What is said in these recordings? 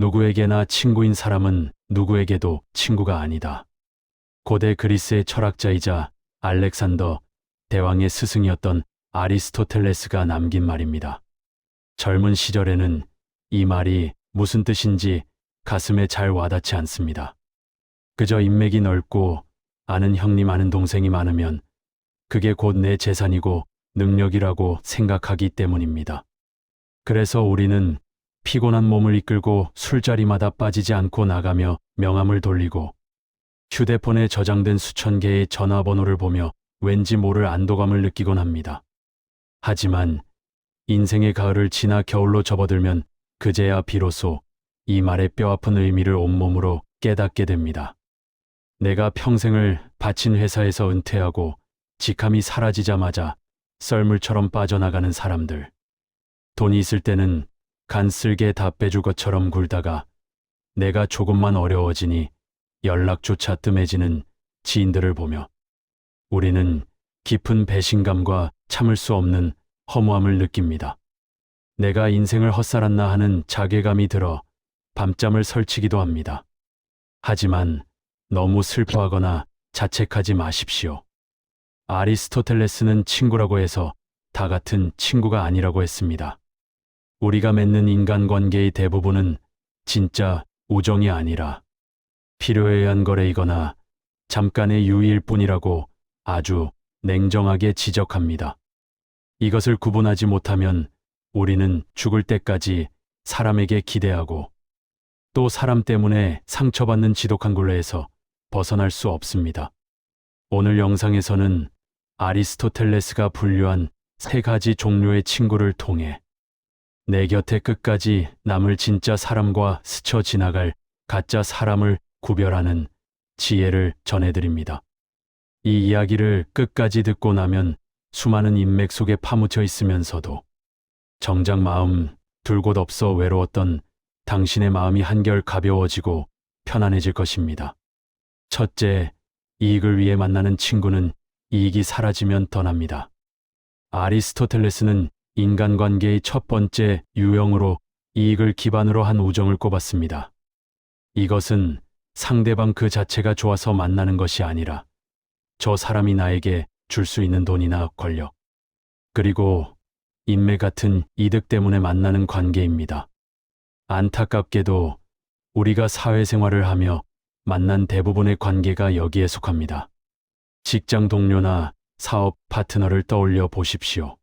누구에게나 친구인 사람은 누구에게도 친구가 아니다. 고대 그리스의 철학자이자 알렉산더 대왕의 스승이었던 아리스토텔레스가 남긴 말입니다. 젊은 시절에는 이 말이 무슨 뜻인지 가슴에 잘 와닿지 않습니다. 그저 인맥이 넓고 아는 형님 아는 동생이 많으면 그게 곧 내 재산이고 능력이라고 생각하기 때문입니다. 그래서 우리는 피곤한 몸을 이끌고 술자리마다 빠지지 않고 나가며 명함을 돌리고 휴대폰에 저장된 수천 개의 전화번호를 보며 왠지 모를 안도감을 느끼곤 합니다. 하지만 인생의 가을을 지나 겨울로 접어들면 그제야 비로소 이 말의 뼈아픈 의미를 온몸으로 깨닫게 됩니다. 내가 평생을 바친 회사에서 은퇴하고 직함이 사라지자마자 썰물처럼 빠져나가는 사람들. 돈이 있을 때는 간쓸게 다 빼줄 것처럼 굴다가 내가 조금만 어려워지니 연락조차 뜸해지는 지인들을 보며 우리는 깊은 배신감과 참을 수 없는 허무함을 느낍니다. 내가 인생을 헛살았나 하는 자괴감이 들어 밤잠을 설치기도 합니다. 하지만 너무 슬퍼하거나 자책하지 마십시오. 아리스토텔레스는 친구라고 해서 다 같은 친구가 아니라고 했습니다. 우리가 맺는 인간관계의 대부분은 진짜 우정이 아니라 필요에 의한 거래이거나 잠깐의 유의일 뿐이라고 아주 냉정하게 지적합니다. 이것을 구분하지 못하면 우리는 죽을 때까지 사람에게 기대하고 또 사람 때문에 상처받는 지독한 굴레에서 벗어날 수 없습니다. 오늘 영상에서는 아리스토텔레스가 분류한 세 가지 종류의 친구를 통해 내 곁에 끝까지 남을 진짜 사람과 스쳐 지나갈 가짜 사람을 구별하는 지혜를 전해드립니다. 이 이야기를 끝까지 듣고 나면 수많은 인맥 속에 파묻혀 있으면서도 정작 마음 둘 곳 없어 외로웠던 당신의 마음이 한결 가벼워지고 편안해질 것입니다. 첫째, 이익을 위해 만나는 친구는 이익이 사라지면 떠납니다. 아리스토텔레스는 인간관계의 첫 번째 유형으로 이익을 기반으로 한 우정을 꼽았습니다. 이것은 상대방 그 자체가 좋아서 만나는 것이 아니라 저 사람이 나에게 줄 수 있는 돈이나 권력, 그리고 인맥 같은 이득 때문에 만나는 관계입니다. 안타깝게도 우리가 사회생활을 하며 만난 대부분의 관계가 여기에 속합니다. 직장 동료나 사업 파트너를 떠올려 보십시오.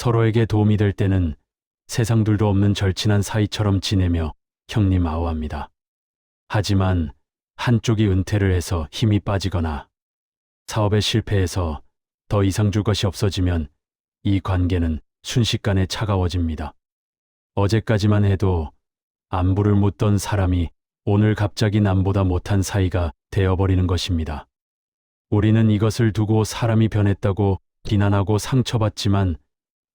서로에게 도움이 될 때는 세상 둘도 없는 절친한 사이처럼 지내며 형님 아우합니다. 하지만 한쪽이 은퇴를 해서 힘이 빠지거나 사업에 실패해서 더 이상 줄 것이 없어지면 이 관계는 순식간에 차가워집니다. 어제까지만 해도 안부를 묻던 사람이 오늘 갑자기 남보다 못한 사이가 되어버리는 것입니다. 우리는 이것을 두고 사람이 변했다고 비난하고 상처받지만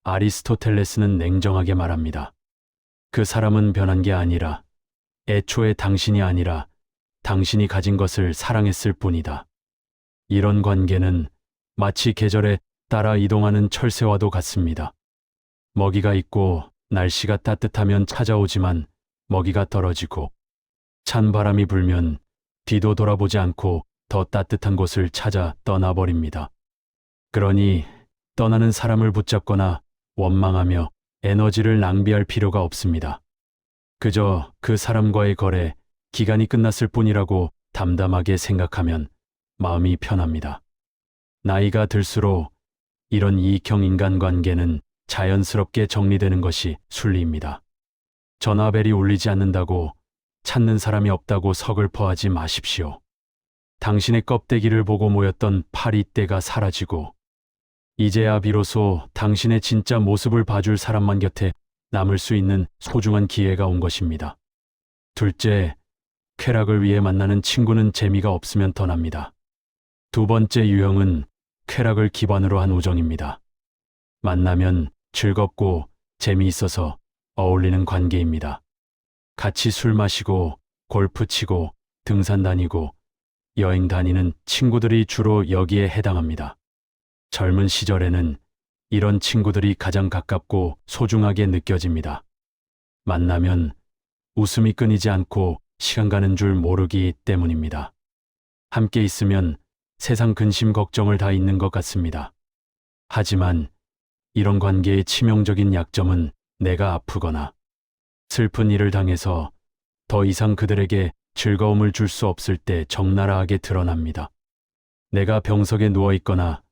아리스토텔레스는 냉정하게 말합니다. 그 사람은 변한 게 아니라 애초에 당신이 아니라 당신이 가진 것을 사랑했을 뿐이다. 이런 관계는 마치 계절에 따라 이동하는 철새와도 같습니다. 먹이가 있고 날씨가 따뜻하면 찾아오지만 먹이가 떨어지고 찬 바람이 불면 뒤도 돌아보지 않고 더 따뜻한 곳을 찾아 떠나버립니다. 그러니 떠나는 사람을 붙잡거나 원망하며 에너지를 낭비할 필요가 없습니다. 그저 그 사람과의 거래 기간이 끝났을 뿐이라고 담담하게 생각하면 마음이 편합니다. 나이가 들수록 이런 이익형 인간관계는 자연스럽게 정리되는 것이 순리입니다. 전화벨이 울리지 않는다고 찾는 사람이 없다고 서글퍼하지 마십시오. 당신의 껍데기를 보고 모였던 파리떼가 사라지고 이제야 비로소 당신의 진짜 모습을 봐줄 사람만 곁에 남을 수 있는 소중한 기회가 온 것입니다. 둘째, 쾌락을 위해 만나는 친구는 재미가 없으면 떠납니다. 두 번째 유형은 쾌락을 기반으로 한 우정입니다. 만나면 즐겁고 재미있어서 어울리는 관계입니다. 같이 술 마시고 골프 치고 등산 다니고 여행 다니는 친구들이 주로 여기에 해당합니다. 젊은 시절에는 이런 친구들이 가장 가깝고 소중하게 느껴집니다. 만나면 웃음이 끊이지 않고 시간 가는 줄 모르기 때문입니다. 함께 있으면 세상 근심 걱정을 다 잊는 것 같습니다. 하지만 이런 관계의 치명적인 약점은 내가 아프거나 슬픈 일을 당해서 더 이상 그들에게 즐거움을 줄 수 없을 때 적나라하게 드러납니다. 내가 병석에 누워 있거나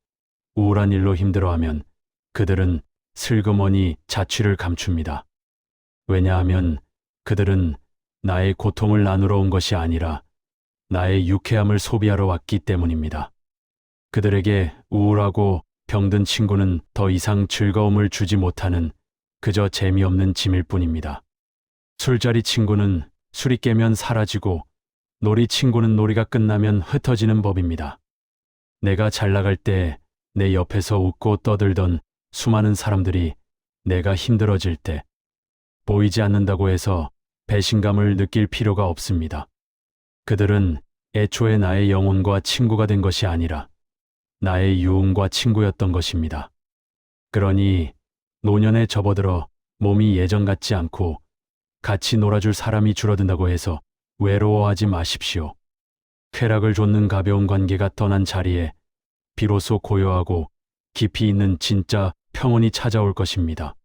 우울한 일로 힘들어하면 그들은 슬그머니 자취를 감춥니다. 왜냐하면 그들은 나의 고통을 나누러 온 것이 아니라 나의 유쾌함을 소비하러 왔기 때문입니다. 그들에게 우울하고 병든 친구는 더 이상 즐거움을 주지 못하는 그저 재미없는 짐일 뿐입니다. 술자리 친구는 술이 깨면 사라지고 놀이 친구는 놀이가 끝나면 흩어지는 법입니다. 내가 잘 나갈 때 내 옆에서 웃고 떠들던 수많은 사람들이 내가 힘들어질 때 보이지 않는다고 해서 배신감을 느낄 필요가 없습니다. 그들은 애초에 나의 영혼과 친구가 된 것이 아니라 나의 유흥과 친구였던 것입니다. 그러니 노년에 접어들어 몸이 예전 같지 않고 같이 놀아줄 사람이 줄어든다고 해서 외로워하지 마십시오. 쾌락을 좇는 가벼운 관계가 떠난 자리에 비로소 고요하고 깊이 있는 진짜 평온이 찾아올 것입니다.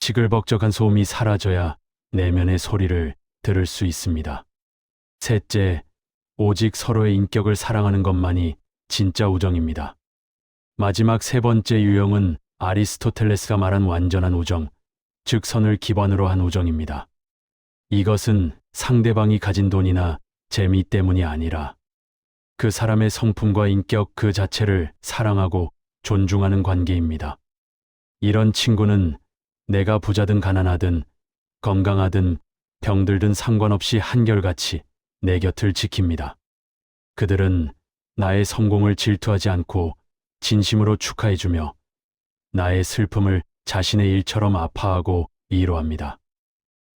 지글벅적한 소음이 사라져야 내면의 소리를 들을 수 있습니다. 셋째, 오직 서로의 인격을 사랑하는 것만이 진짜 우정입니다. 마지막 세 번째 유형은 아리스토텔레스가 말한 완전한 우정, 즉 선을 기반으로 한 우정입니다. 이것은 상대방이 가진 돈이나 재미 때문이 아니라 그 사람의 성품과 인격 그 자체를 사랑하고 존중하는 관계입니다. 이런 친구는 내가 부자든 가난하든 건강하든 병들든 상관없이 한결같이 내 곁을 지킵니다. 그들은 나의 성공을 질투하지 않고 진심으로 축하해주며 나의 슬픔을 자신의 일처럼 아파하고 위로합니다.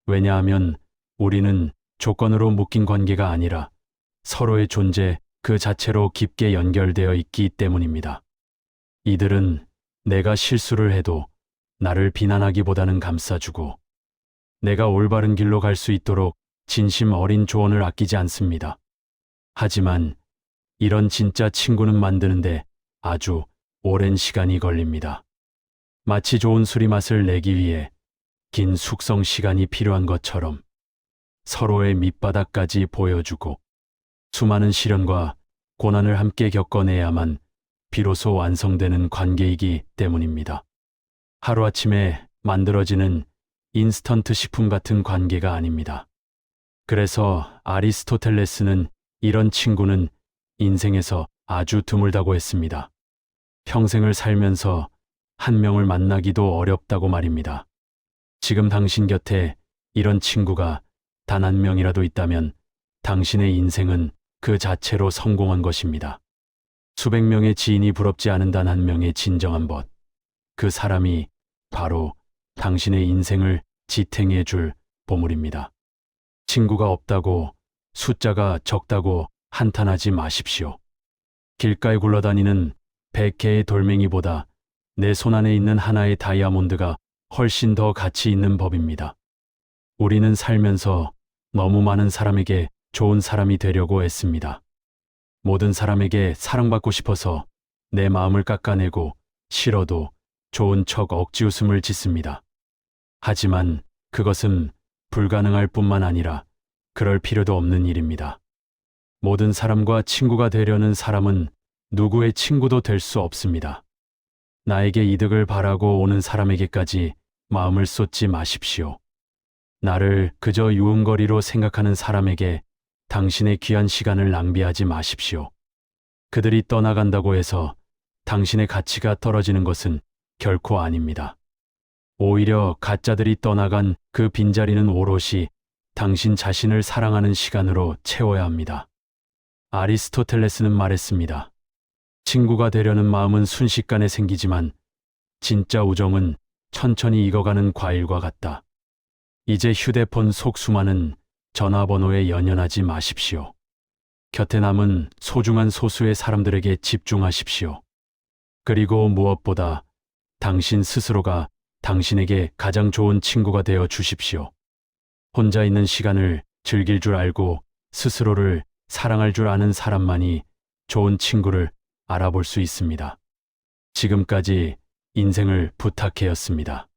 왜냐하면 우리는 조건으로 묶인 관계가 아니라 서로의 존재 그 자체로 깊게 연결되어 있기 때문입니다. 이들은 내가 실수를 해도 나를 비난하기보다는 감싸주고 내가 올바른 길로 갈 수 있도록 진심 어린 조언을 아끼지 않습니다. 하지만 이런 진짜 친구는 만드는데 아주 오랜 시간이 걸립니다. 마치 좋은 술이 맛을 내기 위해 긴 숙성 시간이 필요한 것처럼 서로의 밑바닥까지 보여주고 수많은 시련과 고난을 함께 겪어내야만 비로소 완성되는 관계이기 때문입니다. 하루아침에 만들어지는 인스턴트 식품 같은 관계가 아닙니다. 그래서 아리스토텔레스는 이런 친구는 인생에서 아주 드물다고 했습니다. 평생을 살면서 한 명을 만나기도 어렵다고 말입니다. 지금 당신 곁에 이런 친구가 단 한 명이라도 있다면 당신의 인생은 그 자체로 성공한 것입니다. 수백 명의 지인이 부럽지 않은 단 한 명의 진정한 벗. 그 사람이 바로 당신의 인생을 지탱해 줄 보물입니다. 친구가 없다고 숫자가 적다고 한탄하지 마십시오. 길가에 굴러다니는 100개의 돌멩이보다 내 손 안에 있는 하나의 다이아몬드가 훨씬 더 가치 있는 법입니다. 우리는 살면서 너무 많은 사람에게 좋은 사람이 되려고 했습니다. 모든 사람에게 사랑받고 싶어서 내 마음을 깎아내고 싫어도 좋은 척 억지 웃음을 짓습니다. 하지만 그것은 불가능할 뿐만 아니라 그럴 필요도 없는 일입니다. 모든 사람과 친구가 되려는 사람은 누구의 친구도 될 수 없습니다. 나에게 이득을 바라고 오는 사람에게까지 마음을 쏟지 마십시오. 나를 그저 유흥거리로 생각하는 사람에게 당신의 귀한 시간을 낭비하지 마십시오. 그들이 떠나간다고 해서 당신의 가치가 떨어지는 것은 결코 아닙니다. 오히려 가짜들이 떠나간 그 빈자리는 오롯이 당신 자신을 사랑하는 시간으로 채워야 합니다. 아리스토텔레스는 말했습니다. 친구가 되려는 마음은 순식간에 생기지만 진짜 우정은 천천히 익어가는 과일과 같다. 이제 휴대폰 속 수많은 전화번호에 연연하지 마십시오. 곁에 남은 소중한 소수의 사람들에게 집중하십시오. 그리고 무엇보다 당신 스스로가 당신에게 가장 좋은 친구가 되어 주십시오. 혼자 있는 시간을 즐길 줄 알고 스스로를 사랑할 줄 아는 사람만이 좋은 친구를 알아볼 수 있습니다. 지금까지 인생을 부탁해였습니다.